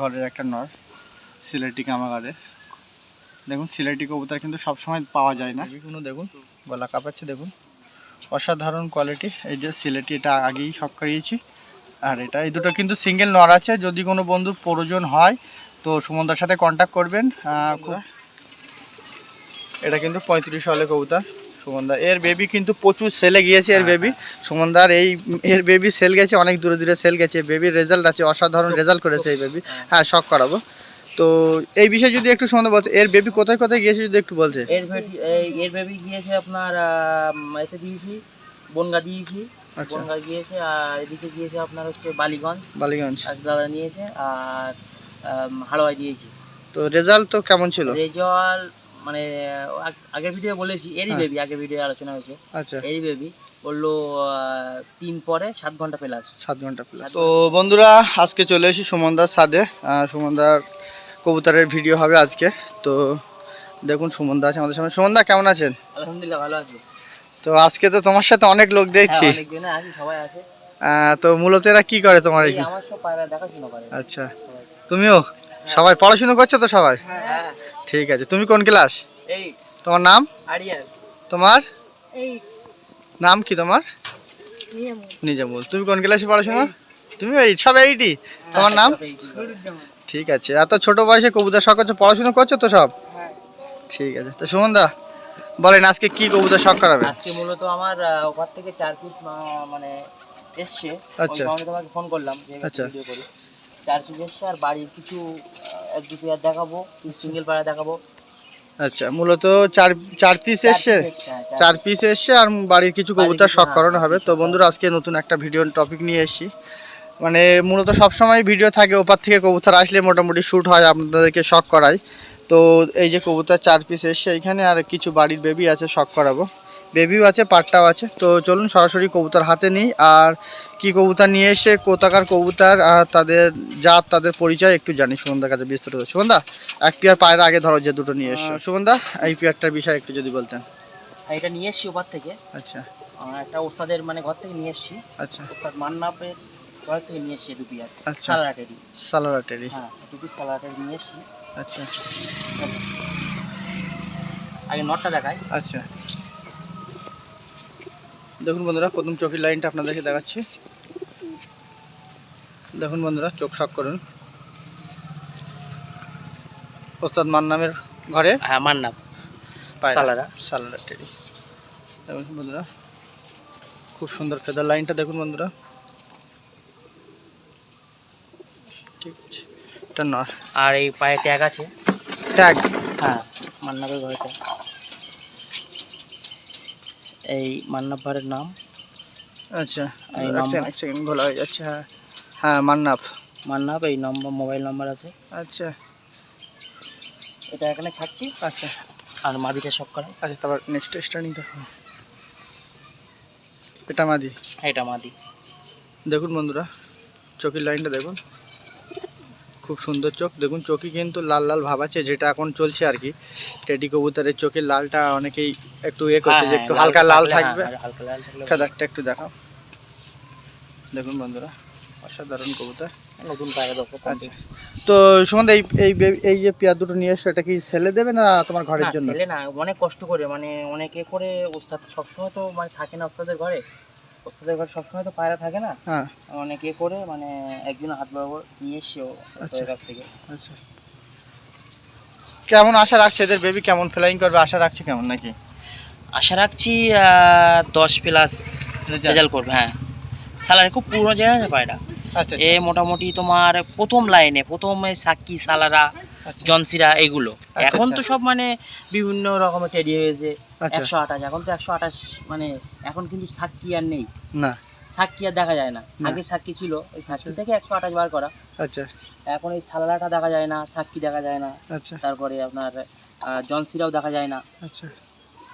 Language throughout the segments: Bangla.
ঘরের একটা নর সিলেটি কামাগারে। দেখুন সিলেটি কবুতর কিন্তু সবসময় পাওয়া যায় না। কোনো দেখুন গলা কাঁপাচ্ছে দেখুন। অসাধারণ কোয়ালিটি এই যে সিলেটি এটা আগেই শখ করিয়েছি। আর এটা এই দুটো কিন্তু সিঙ্গেল নর আছে। যদি কোনো বন্ধুর প্রয়োজন হয় তো সুমনদার সাথে কন্ট্যাক্ট করবেন। এটা কিন্তু পঁয়ত্রিশ হলে কবুতর। সুমনদা এর বেবি কিন্তু প্রচুর সেলে গিয়েছে এর বেবি সুমনদার এই এর বেবি সেল গেছে অনেক দূরে দূরে সেল গেছে। বেবির রেজাল্ট আছে অসাধারণ রেজাল্ট করেছে এই বেবি হ্যাঁ। শখ করাবো। তো এই বিষয়ে যদি একটু সুমন্দা বলতে এর বেবি কোথায় কোথায় গিয়েছে যদি একটু বলতে? এর বেবি এই- এর বেবি গিয়েছে আপনার এতে দিয়েছি বনগা দিয়েছি। আচ্ছা। বনগা গিয়েছে আর এদিকে গিয়েছে আপনার হচ্ছে বালিগঞ্জ। বালিগঞ্জ। এক দাদা নিয়েছে আর আম, দিয়েছি। তো রেজাল্ট তো কেমন ছিল? রেজল মানে আগ- আগের ভিডিও বলেছি এরই হ্যাঁ। বেবি আগের ভিডিও আলোচনা হয়েছে। আচ্ছা। এরই বেবি বলল তিন পরে সাত ঘণ্টা প্লাস সাত ঘণ্টা প্লাস তো বন্ধুরা আজকে চলে এসেছি সুমনদার সাদে। সুমনদার কবুতরের ভিডিও হবে আজকে। তো দেখুন সুমনদা আছে আমাদের সামনে। সুমনদা কেমন আছেন? আলহামদুলিল্লাহ ভালো আছে। তো আজকে তো তোমার সাথে অনেক লোক দেখছি। হ্যাঁ, আছে সবাই আছে। তো মূলত এরা কি করে তোমার আমার সব পায়রা দেখাশোনা করে। আচ্ছা। তুমিও? সবাই পড়াশোনা করছ তো সবাই? হ্যাঁ। ঠিক আছে তুমি কোন ক্লাস এই তোমার নাম? আরিয়ান। তোমার? এই নাম কি তোমার? নিজামুল। তুমি কোন ক্লাসে পড়াশোনা? তুমি এই সব এইটি তোমার নাম? ঠিক আছে এত ছোট বয়সে কবুতর শখ করছ পড়াশোনা করছ তো সব? হ্যাঁ। ঠিক আছে তো সুমন দা বলেন আজকে কি কবুতর শখ করাবে? আজকে মূলত আমার ওখান থেকে চার পিস মানে এসছে। আচ্ছা। তোমাকে ফোন করলাম আচ্ছা। ভিডিও করি। চার পিস এসছে আর বাড়ির কিছু এক দু পেয়ার দেখাবো সিঙ্গেল পাড়া দেখাবো। আচ্ছা মূলত চার চার পিস এসছে? হ্যাঁ, চার পিস। এসছে আর বাড়ির কিছু কবুতর শখ করানো হবে। তো বন্ধুরা আজকে নতুন একটা ভিডিও টপিক নিয়ে এসেছি। মানে মূলত সবসময় ভিডিও থাকে ওপার থেকে কবুতর আসলে মোটামুটি শ্যুট হয় আপনাদেরকে শখ করাই। তো এই যে কবুতর চার পিস এসছে এখানে আর কিছু বাড়ির বেবি আছে শখ করাবো। বেবিও আছে পাটটাও আছে। তো চলুন সরাসরি কবুতর হাতে নিই। আর কি কবুতর নিয়ে এসে কোথাকার কবুতর আর তাদের জাত তাদের পরিচয় একটু জানি সুগন্ধার কাছে বিস্তারিত। সুগন্ধা এক পেয়ার পায়ের আগে ধরো যে দুটো নিয়ে এসছো। সুগন্ধা এই পেয়ারটার বিষয়ে একটু যদি বলতেন। এটা নিয়ে এসছি ওপার থেকে। আচ্ছা। একটা ওস্তাদের মানে ঘর থেকে নিয়ে এসছি। আচ্ছা। ওস্তাদ মান্নাপের ঘর থেকে নিয়ে এসছি দু পেয়ার আচ্ছা। সালারাটেরই সালোয়ারটেরি হ্যাঁ দু পিস সালারাটের নিয়ে এসছি। আচ্ছা। আগে নটটা দেখাই। আচ্ছা। দেখুন বন্ধুরা প্রথম চোখের লাইনটা আপনাদেরকে দেখাচ্ছি। দেখুন বন্ধুরা চোখ শক করুন। ওস্তাদ মান্নামের ঘরে? হ্যাঁ মান্নাম। সালারা। দেখুন বন্ধুরা খুব সুন্দর ফেদার লাইনটা দেখুন বন্ধুরা। ঠিক আছে এটা নর। আর এই পায়ে ট্যাগ আছে? ট্যাগ। হ্যাঁ মান্নাপের ঘরেটা এই মান্নাপ ভাড়ের নাম। আচ্ছা এই সেকেন্ড, ঘোলা হয়ে যাচ্ছে হ্যাঁ। হ্যাঁ মান্নাফ। মান্নাপ এই নম্বর মোবাইল নাম্বার আছে। আচ্ছা। এটা এখানে ছাড়ছি। আচ্ছা। আর মাদিটা সব করা আচ্ছা তারপর নেক্সট স্টার্টিং দেখো এটা মাদি। এটা মাদি। দেখুন বন্ধুরা চোখের লাইনটা দেখুন। খুব সুন্দর চোখ। দেখুন চোখই কিন্তু লাল লাল ভাব আছে যেটা এখন চলছে আর কি। টেডি কবুতরের চোখের লালটা অনেকেই একটু এ করছে যে একটু হালকা লাল থাকবে। হ্যাঁ, হালকা লাল থাকলে ফেদারটা একটু দেখাও। দেখুন বন্ধুরা অসাধারণ কবুতর। নতুন আচ্ছা। তো এই এই এই যে পেয়ার দুটো নিয়ে এটা কি ছেলে দেবে না তোমার ঘরের জন্য? ছেলে না অনেক কষ্ট করে মানে অনেকে করে ওস্তাদ সবসময় তো মানে থাকে না ওস্তাদের ঘরে। ওস্তাদের ঘরে সবসময় তো পায়রা থাকে না? হ্যাঁ। অনেকে করে মানে একদিন হাত বরাবর নিয়ে এসছে ও আচ্ছা। ওস্তাদের কাছ থেকে। আচ্ছা। কেমন আশা রাখছে এদের বেবি কেমন ফ্লাইং করবে? আশা রাখছে কেমন নাকি? আশা রাখছি দশ প্লাস রেজাল্ট? করবে হ্যাঁ। স্যালারি খুব পুরনো জেনারেশন পায়রা। আচ্ছা এ মোটামুটি তোমার প্রথম লাইনে প্রথমে সাকি সালারা আচ্ছা। জনসিরা এগুলো। আচ্ছা, এখন তো আচ্ছা। সব মানে বিভিন্ন রকমের টেডি হয়েছে। আচ্ছা একশো আঠাশ এখন তো একশো আঠাশ মানে এখন কিন্তু সাক্ষী আর নেই। না। সাক্ষী আর দেখা যায় না। আগে সাক্ষী ছিল ওই সাক্ষী আচ্ছা। থেকে একশো আঠাশ বার করা। আচ্ছা। এখন এই সালারাটা দেখা যায় না সাক্ষী দেখা যায় না। আচ্ছা। তারপরে আপনার জনসিরাও দেখা যায় না। আচ্ছা।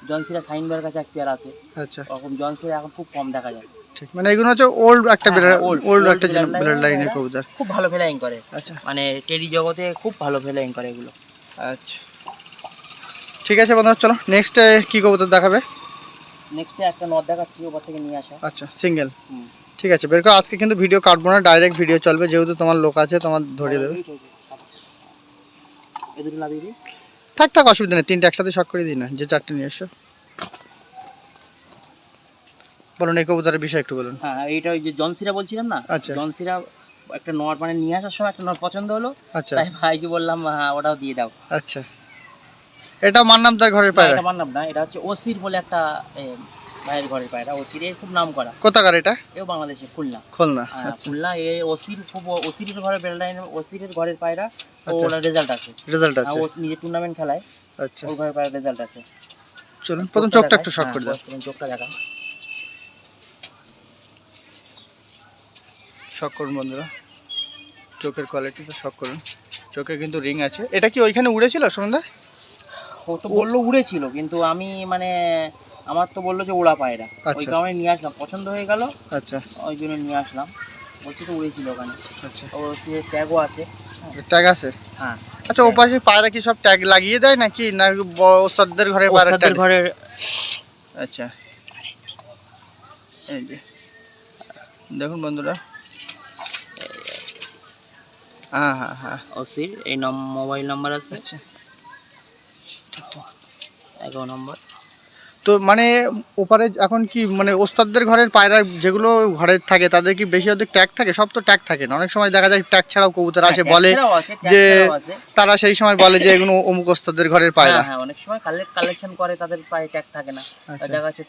জনসিরা সাইনবার কাছে এক পেয়ার আছে। আচ্ছা। ওরকম জনসিরা এখন খুব কম দেখা যায়। ঠিক মানে এগুলো হচ্ছে ওল্ড একটা হ্যাঁ, হ্যাঁ, ওল্ড একটা ব্লাড লাইনের কবুতর। খুব ভালো ফেলাইং করে। আচ্ছা। মানে টেডি জগতে খুব ভালো ফেলাইং করে এগুলো। আচ্ছা। ঠিক আছে বন্ধু চলো নেক্সট কি কবুতর দেখাবে? নেক্সটে একটা নদ দেখাচ্ছি ওপর থেকে নিয়ে আসা। আচ্ছা সিঙ্গেল। ঠিক আছে বের করো আজকে কিন্তু ভিডিও কাটবো না ডাইরেক্ট ভিডিও চলবে যেহেতু তোমার লোক আছে তোমার ধরিয়ে দেবে। থাক থাক অসুবিধা নেই তিনটে একসাথে শখ করে দিই না যে চারটে নিয়ে এসো। বলুন এই কবুতরের বিষয় একটু বলুন। হ্যাঁ এইটা ওই যে জনসিরা বলছিলাম না? আচ্ছা। জনসিরা একটা নট মানে নিয়ে আসার সময় একটা নট পছন্দ হলো আচ্ছা। তাই ভাইকে বললাম হ্যাঁ ওটাও দিয়ে দাও। আচ্ছা। এটা মান্নাম তার ঘরের পায়রা? এটা মানলাম না এটা হচ্ছে ওসির বলে একটা ভাইয়ের ঘরের পায়রা ওসির এর খুব নাম করা কোথাকার এটা? এও বাংলাদেশে খুলনা। খুলনা হ্যাঁ, আচ্ছা। খুলনা এ ওসির খুব ওসির ঘরের বেললাইন ওসির ঘরের পায়রা ও আচ্ছা। রেজাল্ট আছে। রেজাল্ট হ্যাঁ, আছে। ও নিজে টুর্নামেন্ট খেলায় আচ্ছা। ওর ঘরের পায়রা রেজাল্ট আছে। চলুন প্রথম চোখটা একটু হ্যাঁ, করে দাও প্রথম চোখটা দেখা শখ করুন বন্ধুরা। চোখের কোয়ালিটিটা শখ করুন। চোখে কিন্তু রিং আছে। এটা কি ওইখানে উড়েছিল সন্ধ্যা ও তো বলল উড়েছিল কিন্তু আমি মানে আমার তো বলল যে ওড়া পায়রা। ওই আচ্ছা। কারণে নিয়ে আসলাম পছন্দ হয়ে গেল। আচ্ছা। ওই জন্য নিয়ে আসলাম। বলছি তো উড়েছিল ওখানে। আচ্ছা। ও সে ট্যাগও আছে। ট্যাগ আছে? হ্যাঁ। আচ্ছা ওপাশে পায়রা কি সব ট্যাগ লাগিয়ে দেয় নাকি? না বড় ওস্তাদদের ঘরে পায়রা tag? ঘরের আচ্ছা। এই যে। দেখুন বন্ধুরা। হ্যাঁ হ্যাঁ হ্যাঁ। ওসির এই নম মোবাইল নাম্বার আছে। আচ্ছা। এগারো নম্বর। তো মানে ওপারে এখন কি মানে ওস্তাদদের ঘরের পায়রা যেগুলো ঘরে থাকে তাদের কি বেশি অধিক ট্যাগ থাকে? সব তো ট্যাগ থাকে না। অনেক সময় দেখা যায় ট্যাগ ছাড়াও কবুতর আসে বলে যে- তারা সেই সময় বলে যে এগুলো অমুক ওস্তাদের ঘরের পায়রা। হ্যাঁ হ্যাঁ অনেক সময় কালেকশন করে তাদের পায়ে ট্যাগ থাকে না। আচ্ছা। দেখা যাচ্ছে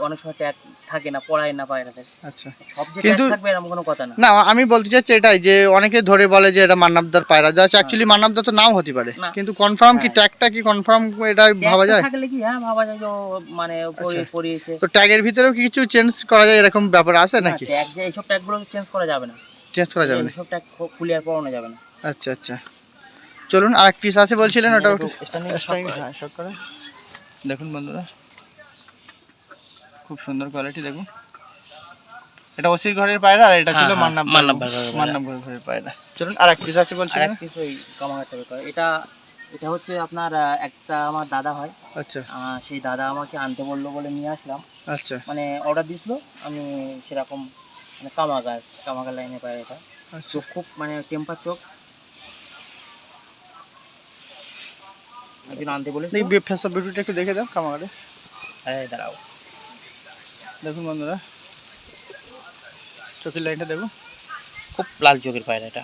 অনেক সময় ট্যাগ থাকে না পড়ায় না পায়রাদের। আচ্ছা। সব যে ট্যাগ থাকবে এরকম কোনো কথা না। না আমি বলতে চাচ্ছি এটাই যে অনেকে ধরে বলে যে এটা মান্নাবদার পায়রা। যা অ্যাকচুয়ালি মান্নাবদার তো নাও হতে পারে। কিন্তু কনফার্ম কি হ্যাঁ। ট্যাগটা কি কনফার্ম এটা ভাবা যায়? থাকলে কি হ্যাঁ ভাবা যায় যে মানে আচ্ছা। পরিয়েছে তো ট্যাগের ভিতরেও কি কিছু চেঞ্জ করা যায় এরকম ব্যাপার আছে নাকি? ট্যাগ যে এইসব ট্যাগগুলো চেঞ্জ করা যাবে না। চেঞ্জ করা যাবে না। এইসব ট্যাগ খুলে আর পড়ানো যাবে না। আচ্ছা আচ্ছা। চলুন আর এক পিস আছে বলছিলেন ওটা হ্যাঁ শখ করে। দেখুন বন্ধুরা। খুব সুন্দর কোয়ালিটি দেখুন। এটা ওসির ঘরের পায়রা আর এটা ছিল হ্যাঁ, হ্যাঁ, মান্নাব মান্নাব ঘরের পায়রা। চলুন আর এক পিস আছে বলছিলেন? এক পিস ওই কামাঘাট এটা এটা হচ্ছে আপনার একটা আমার দাদা হয়। আচ্ছা। সেই দাদা আমাকে আনতে বলল বলে নিয়ে আসলাম। আচ্ছা। মানে অর্ডার দিছিল আমি সেরকম মানে কামাগার কামাগার লাইনে পাই এটা। আচ্ছা। চোখ খুব মানে টেম্পার চোখ। একদিন আনতে বলেছিল। এই ফেস অফ বিউটিটা একটু দেখে দাও কামাগারে। হ্যাঁ দাঁড়াও। দেখুন বন্ধুরা চোখের লাইনটা দেখুন। খুব লাল চোখের পায়রা এটা।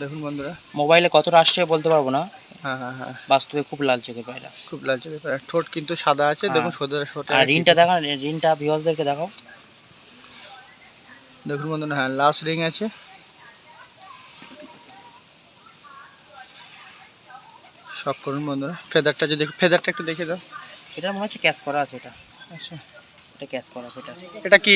দেখুন বন্ধুরা। মোবাইলে কতটা আসছে বলতে পারব না। হ্যাঁ হ্যাঁ হ্যাঁ। বাস্তবে খুব লাল চোখের পায়রা খুব লাল চোখের পায়রা ঠোঁট কিন্তু সাদা আছে হ্যাঁ। দেখুন সোজা আর রিনটা দেখা রিনটা ভিউয়ার্সদেরকে দেখাও। দেখুন বন্ধুরা হ্যাঁ লাস্ট রিং আছে। শখ করুন বন্ধুরা। ফেদারটা যদি ফেদারটা একটু দেখে দাও। এটা মনে হচ্ছে ক্যাশ করা আছে এটা। আচ্ছা। এটা ক্যাশ করা এটা এটা কি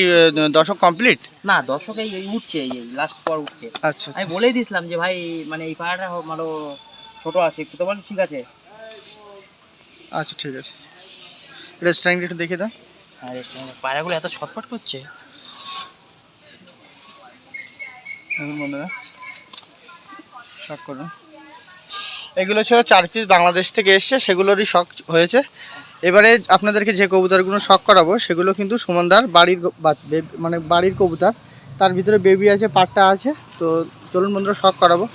দশক কমপ্লিট না দর্শক এই এই উঠছে এই লাস্ট পর উঠছে। আচ্ছা আমি বলেই দিছিলাম যে ভাই মানে এই হ- মানে ছোট আছে একটু তো ঠিক আছে? আচ্ছা ঠিক আছে। রেস্টুরেন্ট একটু দেখে দাও। আর পায়রাগুলো এত ছটফট করছে। বন্ধুরা শখ করুন এগুলো ছিল চার পিস বাংলাদেশ থেকে এসছে সেগুলোরই শখ হয়েছে। এবারে আপনাদেরকে যে কবুতরগুলো শখ করাবো, সেগুলো কিন্তু সুমনদার বাড়ির মানে বাড়ির কবুতর। তার ভিতরে বেবি আছে, পাট্টা আছে, তো চলুন বন্ধুরা শখ করাবো।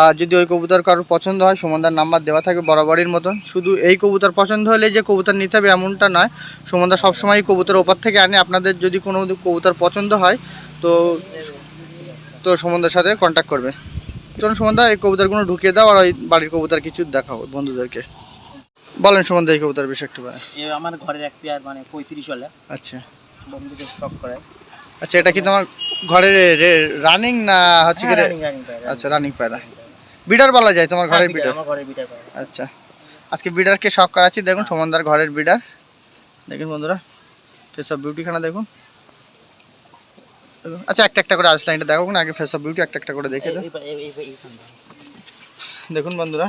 আর যদি ওই কবুতর কারোর পছন্দ হয়, সুমনদার নাম্বার দেওয়া থাকে বরাবরের মতন শুধু এই কবুতর পছন্দ হলে যে কবুতর নিতে হবে এমনটা নয় সুমনদা সবসময় কবুতর ওপার থেকে আনে। আপনাদের যদি কোনো কবুতর পছন্দ হয়, তো তো সুমনদার সাথে কন্ট্যাক্ট করবে। চলুন সুমনদা, এই কবুতরগুলো ঢুকিয়ে দাও, আর ওই বাড়ির কবুতর কিছু দেখাও বন্ধুদেরকে। বলেন সুমনদা এই কবুতর বিষয় একটু বলেন। আমার ঘরের এক পেয়ার মানে পঁয়ত্রিশ হলে। আচ্ছা। বন্ধুদের শখ করে। আচ্ছা এটা কি তোমার ঘরের রানিং না হচ্ছে কি রানিং রানিং আচ্ছা রানিং পায়রা। বিডার বলা যায় তোমার ঘরের হ্যাঁ, বিডার? আমার ঘরের বিটার আচ্ছা। আজকে বিডারকে শখ করাচ্ছি দেখুন সুমনদার ঘরের বিডার। দেখুন বন্ধুরা ফেস অফ বিউটিখানা দেখুন। আচ্ছা একটা একটা করে আজ লাইনটা দেখো আগে ফেস অফ বিউটি একটা একটা করে দেখে দেখুন বন্ধুরা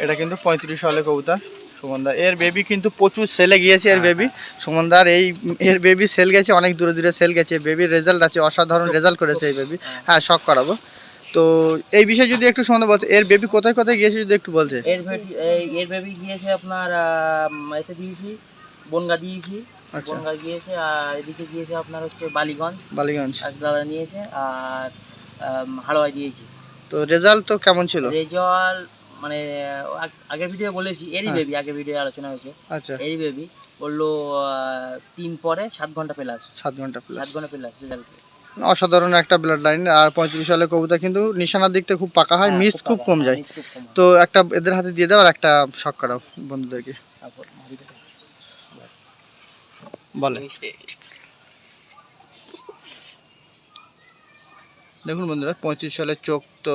এটা কিন্তু পঁয়ত্রিশ হলে কবুতর সুমনদা এর বেবি কিন্তু প্রচুর সেলে গিয়েছে এর হ্যাঁ, বেবি সুমনদার এই এর বেবি সেল গেছে অনেক দূরে দূরে সেল গেছে। বেবির রেজাল্ট আছে অসাধারণ রেজাল্ট করেছে এই বেবি হ্যাঁ। হ্যাঁ শখ করাবো। তো এই বিষয়ে যদি একটু সুমনদা বলতে এর বেবি কোথায় কোথায় গিয়েছে যদি একটু বলতে? এর বেবি এই- এর বেবি গিয়েছে আপনার এতে দিয়েছি বনগা দিয়েছি। আচ্ছা। বনগা গিয়েছে আর এদিকে গিয়েছে আপনার হচ্ছে বালিগঞ্জ। বালিগঞ্জ। এক দাদা নিয়েছে আর হাড়োয়ায় দিয়েছি। তো রেজাল্ট তো কেমন ছিল? রেজল মানে আগ- ভিডিও বলেছি এরই হ্যাঁ। বেবি আগের ভিডিও আলোচনা হয়েছে। আচ্ছা। এরই বেবি বলল তিন পরে সাত ঘণ্টা প্লাস সাত ঘণ্টা প্লাস সাত ঘণ্টা প্লাস রেজাল্ট অসাধারণ একটা ব্লাড লাইন আর পঁয়ত্রিশ সালের কবুতর কিন্তু নিশানার দিকটা খুব পাকা হয় মিস খুব কম যায়। তো একটা এদের হাতে দিয়ে দাও আর একটা শখ করাও বন্ধুদেরকে। বলে। দেখুন বন্ধুরা পঁয়ত্রিশ সালের চোখ তো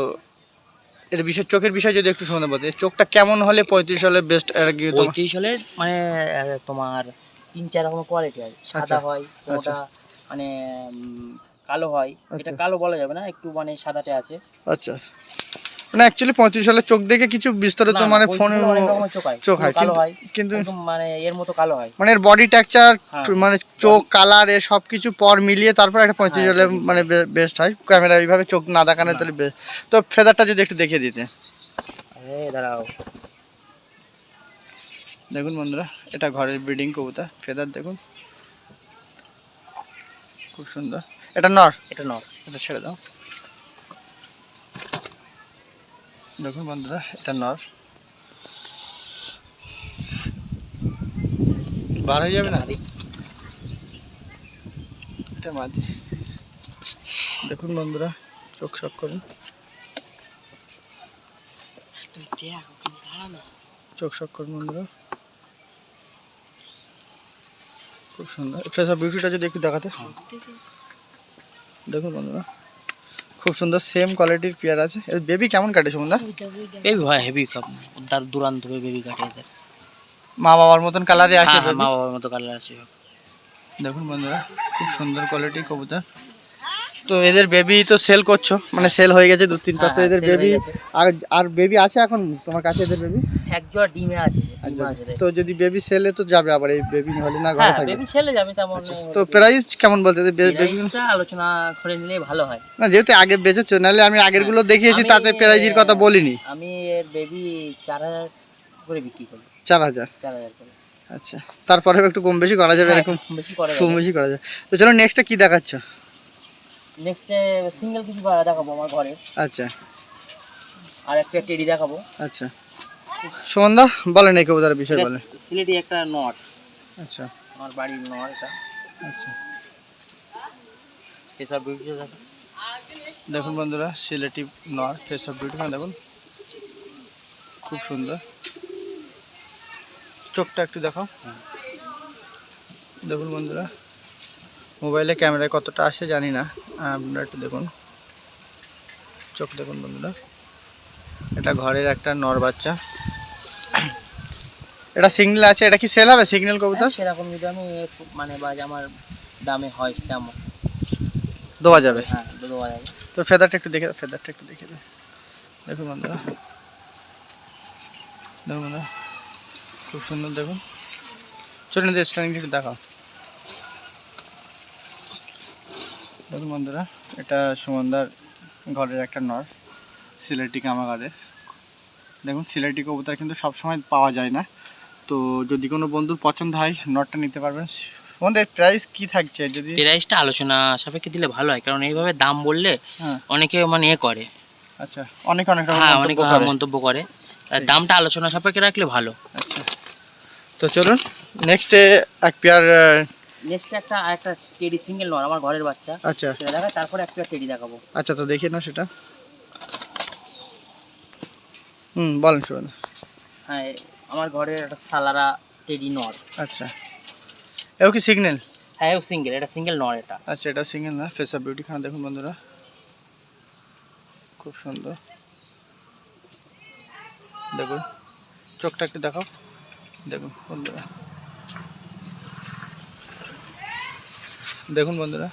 এর বিষয় চোখের বিষয় যদি একটু শুনে বলতে চোখটা কেমন হলে পঁয়ত্রিশ সালের বেস্ট পঁয়ত্রিশ সালের মানে তোমার তিন চার রকম কোয়ালিটি হয়। আচ্ছা। সাদা হয় কোনোটা মানে কালো হয়। এটা আচ্ছা। কালো বলা যাবে না একটু মানে সাদাটে আছে। আচ্ছা। মানে অ্যাকচুয়ালি পঁয়ত্রিশ সালের চোখ দেখে কিছু বিস্তারিত মানে ফোনে চোখ হয়। কিন্তু- মানে এর মতো কালো হয়। মানে এর বডি টেক্সচার হ্যাঁ। মানে চোখ কালার এ সব কিছু পর মিলিয়ে তারপর একটা পঁয়ত্রিশ হ্যাঁ, সালে মানে বেস্ট হয়। ক্যামেরা এইভাবে চোখ না দেখানো তাহলে best। তো ফেদারটা যদি একটু দেখিয়ে দিতে। দাঁড়াও। দেখুন বন্ধুরা এটা ঘরের ব্রিডিং কবুতর ফেদার দেখুন। খুব সুন্দর। এটা নর? এটা নর। এটা ছেড়ে দাও। দেখুন বন্ধুরা এটা নর। বার হয়ে যাবে না? এটা মাঝি দেখুন বন্ধুরা চোখ শক করুন। চোখ শক করুন বন্ধুরা। খুব সুন্দর। ফেস অফ বিউটিটা যদি একটু দেখাতে। দেখুন বন্ধুরা। খুব সুন্দর সেম কোয়ালিটির পেয়ার আছে। বেবি কেমন কাটে সুন্দর বেবি ভাই হেভি কাপ তার দুরান্ত বেবি কাটে এদের। মা বাবার মতন কালারে আছে হ্যাঁ, হ্যাঁ, মা বাবার মতো কালার আছে দেখুন বন্ধুরা খুব সুন্দর কোয়ালিটির কবুতর। তো এদের বেবি তো সেল করছ? মানে সেল হয়ে গেছে দু তিনটা তো এদের বেবি আর আর বেবি আছে এখন তোমার কাছে এদের বেবি এক জোড়া ডিমে আছে। তো যদি বেবি সেলে তো যাবে আবার এই বেবি হলে না ঘরে হ্যাঁ থাকবে। বেবি ছেলে যাবে তেমন আচ্ছা, তো প্রাইস কেমন বলতে বেবি আলোচনা করে নিলে ভালো হয়। না যেহেতু আগে বেচেছো নাহলে আমি আগেরগুলো দেখিয়েছি তাতে প্রাইজের কথা বলিনি। আমি এর বেবি চার হাজার করে বিক্রি করি চার হাজার? চার হাজার করে। আচ্ছা তারপরে একটু কম বেশি করা যাবে হ্যাঁ, এরকম? একটু বেশি করে কম বেশি করা যাবে। তো চলো নেক্সটটা কি দেখাচ্ছ? নেক্সট সিঙ্গেল কিছু দেখাবো আমার ঘরে। আচ্ছা। আর একটা টেডি দেখাবো। আচ্ছা। সন্ধ্যা বলেন এই কবুতরের বিষয় বলেন। সিলেটি একটা নট আচ্ছা। আমার বাড়ির নট এটা। আচ্ছা। এসব দেখো দেখুন। বন্ধুরা সিলেটি নর ফেস অফ বিউটি দেখুন। খুব সুন্দর। চোখটা একটু দেখাও। দেখুন বন্ধুরা। মোবাইলে ক্যামেরায় কতটা আসে জানি না। আপনারা একটু দেখুন। চোখ দেখুন বন্ধুরা। এটা ঘরের একটা নর বাচ্চা। এটা সিগন্যাল আছে এটা কি সেল হবে সিগন্যাল কবুতর? হ্যাঁ, সেরকম যদি আমি মানে বাজ আমার দামে হয় তেমন। দেওয়া যাবে। হ্যাঁ দেওয়া যাবে। তো ফেদারটা একটু দেখে ফেদারটা একটু দেখে দাও দেখুন বন্ধুরা। দেখুন বন্ধুরা। খুব সুন্দর দেখুন। স্ট্যান্ডিং একটু দেখাও। দেখুন বন্ধুরা এটা সুমনদার ঘরের একটা নর সিলেটি কামাগারে। দেখুন সিলেটি কবুতর কিন্তু সবসময় পাওয়া যায় না। তো যদি কোনো বন্ধুর পছন্দ হয় নটটা নিতে পারবেন। সুমনদের প্রাইস কি থাকছে? যদি প্রাইসটা আলোচনা সাপেক্ষে দিলে ভালো হয় কারণ এইভাবে দাম বললে হ্যাঁ। অনেকে মানে এ করে। আচ্ছা অনেক অনেক হ্যাঁ অনেকে মন্তব্য করে। আর দামটা আলোচনা সাপেক্ষে রাখলে ভালো। আচ্ছা। তো চলুন নেক্সটে এক পেয়ার নেক্সট একটা একটা টেডি সিঙ্গেল নয় আমার ঘরের বাচ্চা। আচ্ছা। সেটা দেখা তারপরে একটা টেডি দেখাবো। আচ্ছা তো দেখিয়ে নাও সেটা। হুম বলেন শুনুন। হ্যাঁ আমার ঘরের একটা সালারা টেডি নর আচ্ছা। এও কি সিগন্যাল হ্যাঁ সিঙ্গেল এটা সিঙ্গেল নর এটা। আচ্ছা এটা সিঙ্গেল না ফেস অফ বিউটি খানা দেখুন বন্ধুরা। খুব সুন্দর। দেখুন চোখটা একটু দেখাও। দেখুন বন্ধুরা। দেখুন বন্ধুরা।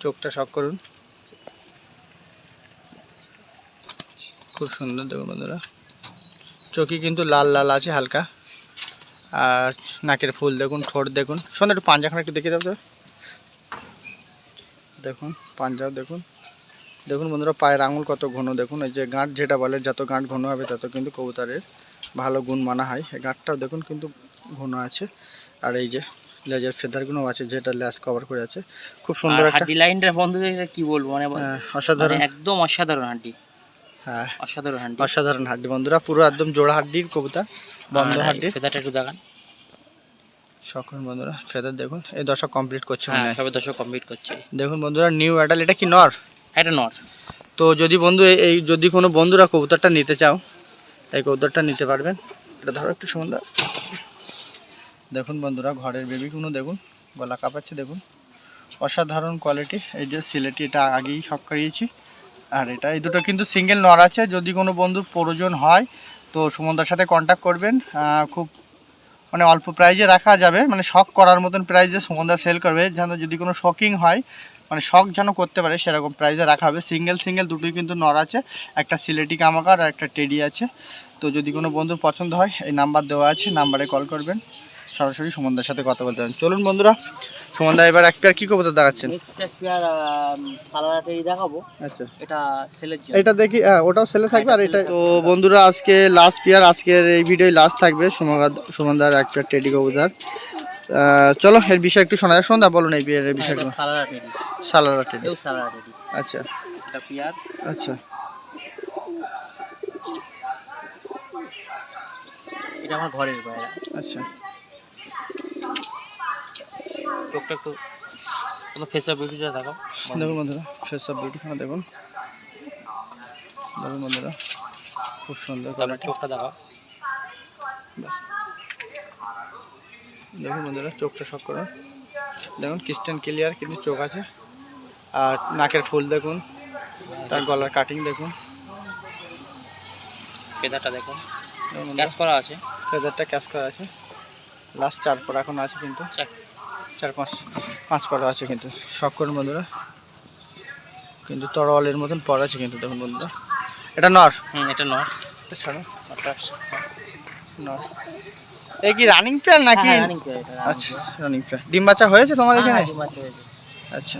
চোখটা শখ করুন। খুব সুন্দর দেখুন বন্ধুরা। চোখে কিন্তু লাল লাল আছে হালকা। আর নাকের ফুল দেখুন, ঠোঁট দেখুন। শোনো, একটু পাঞ্জাখানা একটু দেখে দাও তো। দেখুন, পাঞ্জাব দেখুন। দেখুন বন্ধুরা, পায়ের আঙুল কত ঘন। দেখুন, এই যে গাঁট যেটা বলে, যত গাঁট ঘন হবে, তত কিন্তু কবুতরের ভালো গুণ মানা হয়। এই গাঁটটাও দেখুন কিন্তু ঘন আছে। আর এই যে লেজের ফেদারগুলো আছে যেটা ল্যাস কভার করে আছে। খুব সুন্দর একটা হাড্ডি লাইনটা বন্ধুদের কি বলব মানে হ্যাঁ, মানে অসাধারণ একদম অসাধারণ হাড্ডি। হ্যাঁ অসাধারণ হাড্ডি। অসাধারণ হাড্ডি বন্ধুরা পুরো একদম জোড়া হাড্ডির কবুতর। বন্ধ হাড্ডি। ফেদারটা একটু দেখান। সকল বন্ধুরা ফেদার দেখুন। এই দশক কমপ্লিট করছে মনে হ্যাঁ হয়। সবে দশক কমপ্লিট করছে। দেখুন বন্ধুরা নিউ অ্যাডাল এটা কি নর? এটা নর। তো যদি বন্ধু এই- এই যদি কোনো বন্ধুরা কবুতরটা নিতে চাও এই কবুতরটা নিতে পারবেন। এটা ধরো একটু সুন্দর। দেখুন বন্ধুরা, ঘরের বেবিগুলো দেখুন, গলা কাঁপাচ্ছে দেখুন। অসাধারণ কোয়ালিটি এই যে সিলেটি, এটা আগেই শখ করিয়েছি। আর এটা, এই দুটো কিন্তু সিঙ্গেল নর আছে, যদি কোনো বন্ধুর প্রয়োজন হয়, তো সুমনদার সাথে কন্ট্যাক্ট করবেন। খুব মানে অল্প প্রাইজে রাখা যাবে মানে শখ করার মতন প্রাইজে সুমনদা সেল করবে। যেন যদি কোনো শকিং হয় মানে শখ যেন করতে পারে, সেরকম প্রাইজে রাখা হবে। সিঙ্গেল সিঙ্গেল দুটোই কিন্তু নর আছে, একটা সিলেটি কামাকার আর একটা টেডি আছে। তো যদি কোনো বন্ধুর পছন্দ হয়, এই নাম্বার দেওয়া আছে নাম্বারে কল করবেন। সরাসরি সুমনদার সাথে কথা বলতে পারেন। চলুন বন্ধুরা সুমনদা এবার এক পেয়ার কী কবুতর দেখাচ্ছেন? নেক্সট পেয়ার সালাডাটাই দেখাবো। আচ্ছা। এটা সেলের জন্য। এটা দেখি হ্যাঁ, ওটাও সেলে থাকবে আর এটা তো বন্ধুরা আজকে লাস্ট পেয়ার আজকের এই ভিডিও লাস্ট থাকবে সুমনদার এক পেয়ার টেডি কবুতর। চলো এর বিষয়ে একটু শোনা যায়। সন্ধ্যা বলুন এই বিয়ের বিষয়টা। সালাডা টেডি সালারা টেডি আচ্ছা। এটা পেয়ার আচ্ছা। এটা আমার ঘরের বাইরে আচ্ছা। চোখটা একটু ফেসা বিউটিটা দেখাও। দেখুন বন্ধুরা ফেস অফ বিউটিখানা দেখুন। দেখুন বন্ধুরা খুব সুন্দর চোখটা দেখাও। দেখুন বন্ধুরা চোখটা শখ করুন দেখুন ক্রিস্টান ক্লিয়ার কিন্তু চোখ আছে। আর নাকের ফুল দেখুন তার গলার কাটিং দেখুন। ফেদারটা দেখুন। ক্যাশ করা আছে। ফেদারটা ক্যাশ করা আছে। লাস্ট চার পর এখন আছে কিন্তু। চার- পাঁচ পাঁচ পর আছে কিন্তু করুন বন্ধুরা। কিন্তু তরোয়ালের মতন পর আছে কিন্তু দেখুন বন্ধুরা। এটা নর? হুম এটা ছাড়ো। আচ্ছা নর। এই কি রানিং প্যান নাকি? running আচ্ছা রানিং প্যান ডিম বাচ্চা হয়েছে তোমার হ্যাঁ, এখানে? হ্যাঁ, ডিম বাচ্চা হয়েছে। আচ্ছা।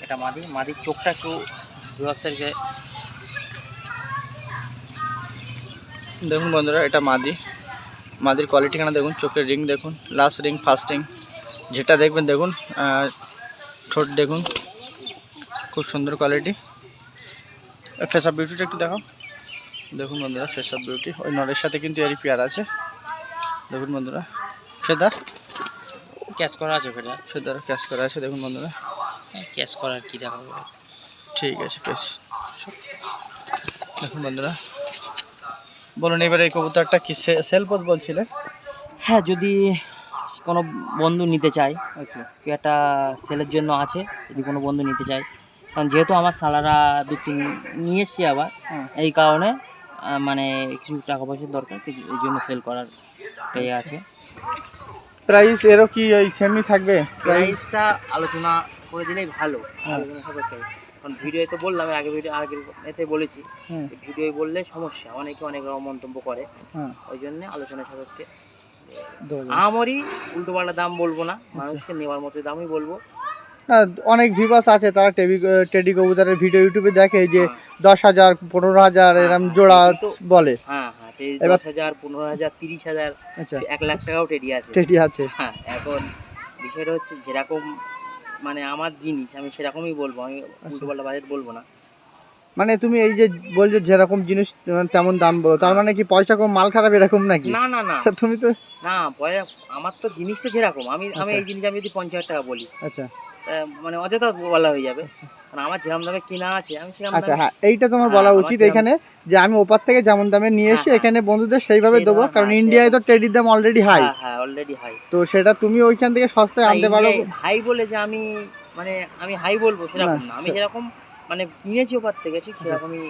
এটা মাদি মাদির চোখটা একটু দেখুন বন্ধুরা এটা মাদি। মাদির কোয়ালিটিখানা দেখুন চোখের রিং দেখুন লাস্ট রিং ফার্স্ট রিং যেটা দেখবেন দেখুন ঠোঁট দেখুন খুব সুন্দর কোয়ালিটি ফেস অফ বিউটিটা একটু দেখাও। দেখুন বন্ধুরা ফেস অফ বিউটি ওই নরের সাথে কিন্তু এরই পেয়ার আছে। দেখুন বন্ধুরা ফেদার ক্যাশ করা আছে ফেদার ফেদার ক্যাশ করা আছে দেখুন বন্ধুরা। ক্যাশ করার কি দেখাবো? ঠিক আছে বেশ দেখুন বন্ধুরা বলুন এবারে এই কবুতরটা কি সেল পথ বলছিলেন? হ্যাঁ যদি কোনো বন্ধু নিতে চায় আচ্ছা। একটা সেলের জন্য আছে যদি কোনো বন্ধু নিতে চায় কারণ যেহেতু আমার সালারা দু তিন নিয়ে এসছি আবার হুম। এই কারণে মানে কিছু টাকা পয়সার দরকার এই জন্য সেল করার এ আছে। প্রাইস এরও কি ওই সেমই থাকবে? প্রাইস প্রাইসটা আলোচনা করে দিলেই ভালো। হ্যাঁ। আলোচনা কারণ ভিডিও তো বললাম আগে ভিডিও আগে এতে বলেছি। ভিডিও বললে সমস্যা অনেকে অনেক রকম মন্তব্য করে। হ্যাঁ। ওই জন্য আলোচনা সাপেক্ষে। আমারই উল্টো পাল্টা দাম বলব না মানুষকে নেওয়ার মতো দামই বলব। না অনেক ভিউয়ার্স আছে তারা টেবি টেডি কবুতরের ভিডিও ইউটিউবে দেখে যে হ্যাঁ। দশ হাজার পনেরো হাজার এরম জোড়া বলে। হ্যাঁ হ্যাঁ দশ হাজার পনেরো হাজার তিরিশ হাজার আচ্ছা। এক লাখ টাকাও টেডি আছে। টেডি আছে। হ্যাঁ এখন বিষয়টা হচ্ছে যেরকম মানে আমার জিনিস আমি সেরকমই বলব আমি উল্টোপাল্টা উল্টো পাল্টা বাজেট বলব না। মানে তুমি এই যে বলছো যেরকম জিনিস মানে তেমন দাম বলো তার মানে কি পয়সা কম মাল খারাপ এরকম নাকি? না না না। তুমি তো না পয়সা আমার তো জিনিসটা যেরকম আমি আমি আচ্ছা। এই জিনিস আমি যদি পঞ্চাশ হাজার টাকা বলি আচ্ছা। মানে অযথা বলা হয়ে যাবে। কারণ আমার যেরকম দামে কেনা আছে আমি সেরকম আচ্ছা হ্যাঁ এইটা তোমার হ্যাঁ, বলা উচিত এখানে যে আমি ওপার থেকে যেমন দামে নিয়ে এসে হ্যাঁ। এখানে বন্ধুদের সেইভাবে দেবো কারণ ইন্ডিয়ায় তো টেডির দাম অলরেডি হাই হ্যাঁ অলরেডি হাই তো সেটা তুমি ওইখান থেকে সস্তায় আনতে পারো। হাই বলে যে আমি মানে আমি হাই বলব সেরকম না, আমি যেরকম মানে কিনেছি ওপার থেকে ঠিক সেরকমই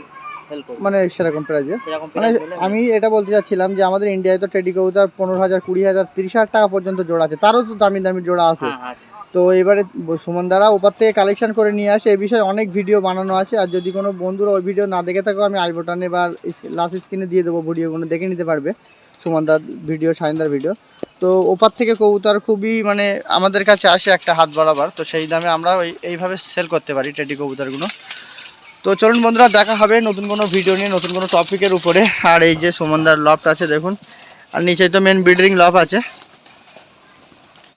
মানে সেরকম প্রাইজে মানে আমি এটা বলতে চাচ্ছিলাম যে আমাদের ইন্ডিয়ায় তো টেডি কবুতর পনেরো হাজার কুড়ি হাজার তিরিশ হাজার টাকা পর্যন্ত জোড়া আছে। তারও তো দামি দামি জোড়া আছে। হ্যাঁ তো এবারে সুমন দ্বারা ওপার থেকে কালেকশন করে নিয়ে আসে। এই বিষয়ে অনেক ভিডিও বানানো আছে। আর যদি কোনো বন্ধুরা ওই ভিডিও না দেখে থাকো আমি আই বাটনে বা লাস্ট স্ক্রিনে দিয়ে দেবো ভিডিওগুলো দেখে নিতে পারবে সুমনদার ভিডিও সাইনদার ভিডিও তো ওপার থেকে কবুতর খুবই মানে আমাদের কাছে আসে একটা হাত বরাবর। তো সেই দামে আমরা ওই এইভাবে সেল করতে পারি টেডি কবুতরগুলো। তো চলুন বন্ধুরা, দেখা হবে নতুন কোনো ভিডিও নিয়ে, নতুন কোনো টপিকের উপরে। আর এই যে সুমনদার লফট আছে, দেখুন। আর নিচে তো মেন বিল্ডিং লফ আছে।